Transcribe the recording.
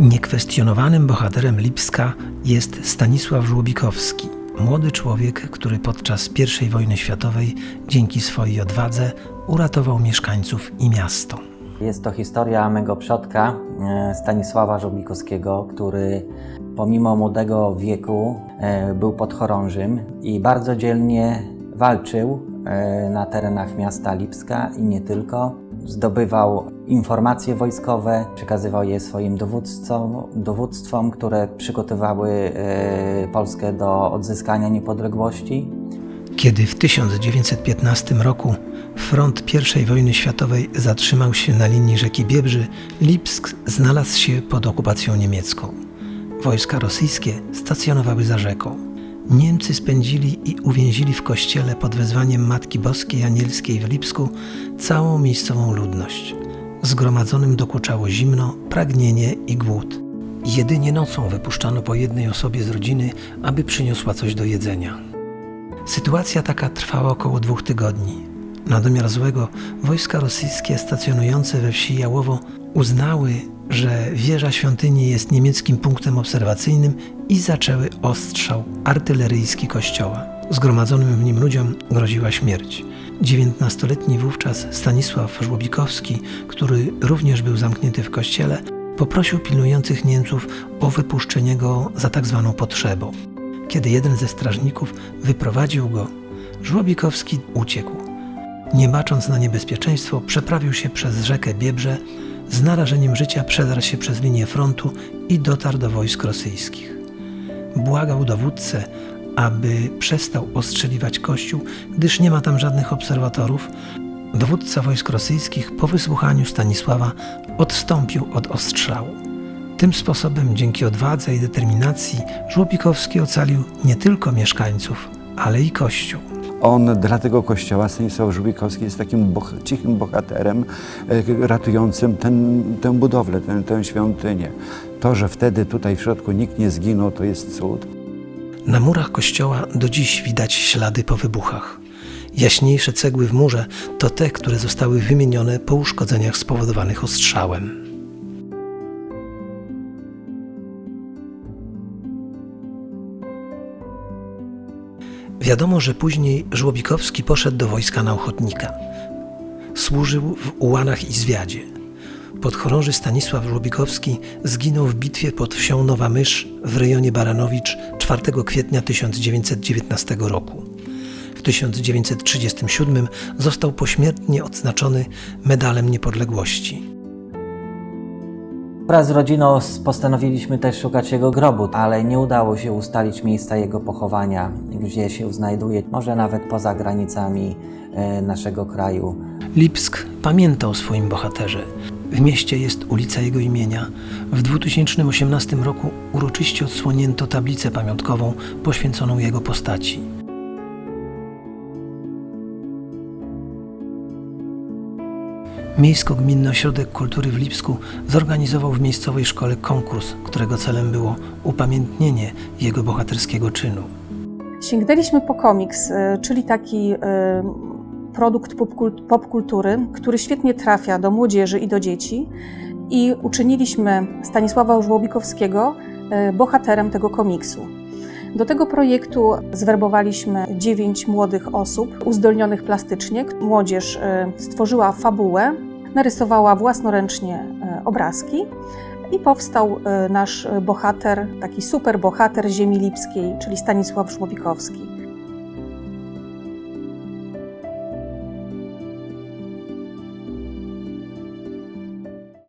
Niekwestionowanym bohaterem Lipska jest Stanisław Żłobikowski, młody człowiek, który podczas I wojny światowej dzięki swojej odwadze uratował mieszkańców i miasto. Jest to historia mego przodka e, Stanisława Żoblikowskiego, który pomimo młodego wieku e, był podchorążym i bardzo dzielnie walczył e, na terenach miasta Lipska i nie tylko. Zdobywał informacje wojskowe, przekazywał je swoim dowódcom, dowództwom, które przygotowały e, Polskę do odzyskania niepodległości. Kiedy w 1915 roku front I wojny światowej zatrzymał się na linii rzeki Biebrzy, Lipsk znalazł się pod okupacją niemiecką. Wojska rosyjskie stacjonowały za rzeką. Niemcy spędzili i uwięzili w kościele pod wezwaniem Matki Boskiej Anielskiej w Lipsku całą miejscową ludność. Zgromadzonym dokuczało zimno, pragnienie i głód. Jedynie nocą wypuszczano po jednej osobie z rodziny, aby przyniosła coś do jedzenia. Sytuacja taka trwała około dwóch tygodni. Na domiar złego wojska rosyjskie stacjonujące we wsi Jałowo uznały, że wieża świątyni jest niemieckim punktem obserwacyjnym i zaczęły ostrzał artyleryjski kościoła. Zgromadzonym w nim ludziom groziła śmierć. Dziewiętnastoletni wówczas Stanisław Żłobikowski, który również był zamknięty w kościele, poprosił pilnujących Niemców o wypuszczenie go za tak zwaną potrzebą. Kiedy jeden ze strażników wyprowadził go, Żłobikowski uciekł. Nie bacząc na niebezpieczeństwo, przeprawił się przez rzekę Biebrze, z narażeniem życia przedarł się przez linię frontu i dotarł do wojsk rosyjskich. Błagał dowódcę, aby przestał ostrzeliwać kościół, gdyż nie ma tam żadnych obserwatorów. Dowódca wojsk rosyjskich po wysłuchaniu Stanisława odstąpił od ostrzału. Tym sposobem, dzięki odwadze i determinacji, Żłobikowski ocalił nie tylko mieszkańców, ale i kościół. On dla tego kościoła, Stanisław Żubikowski, jest takim boh cichym bohaterem e, ratującym ten, tę budowlę, tę, tę świątynię. To, że wtedy tutaj w środku nikt nie zginął, to jest cud. Na murach kościoła do dziś widać ślady po wybuchach. Jaśniejsze cegły w murze to te, które zostały wymienione po uszkodzeniach spowodowanych ostrzałem. Wiadomo, że później Żłobikowski poszedł do wojska na ochotnika. Służył w ułanach i zwiadzie. Podchorąży Stanisław Żłobikowski zginął w bitwie pod wsią Nowa Mysz w rejonie Baranowicz 4 kwietnia 1919 roku. W 1937 został pośmiertnie odznaczony Medalem Niepodległości. Wraz z rodziną postanowiliśmy też szukać jego grobu, ale nie udało się ustalić miejsca jego pochowania, gdzie się znajduje, może nawet poza granicami e, naszego kraju. Lipsk pamięta o swoim bohaterze. W mieście jest ulica jego imienia. W 2018 roku uroczyście odsłonięto tablicę pamiątkową poświęconą jego postaci. Miejsko-Gminny Ośrodek Kultury w Lipsku zorganizował w miejscowej szkole konkurs, którego celem było upamiętnienie jego bohaterskiego czynu. Sięgnęliśmy po komiks, y, czyli taki y, produkt popkul- popkultury, który świetnie trafia do młodzieży i do dzieci i uczyniliśmy Stanisława Żłobikowskiego y, bohaterem tego komiksu. Do tego projektu zwerbowaliśmy dziewięć młodych osób uzdolnionych plastycznie. Młodzież y, stworzyła fabułę, narysowała własnoręcznie y, obrazki i powstał nasz bohater, taki super bohater ziemi lipskiej, czyli Stanisław Żłobikowski.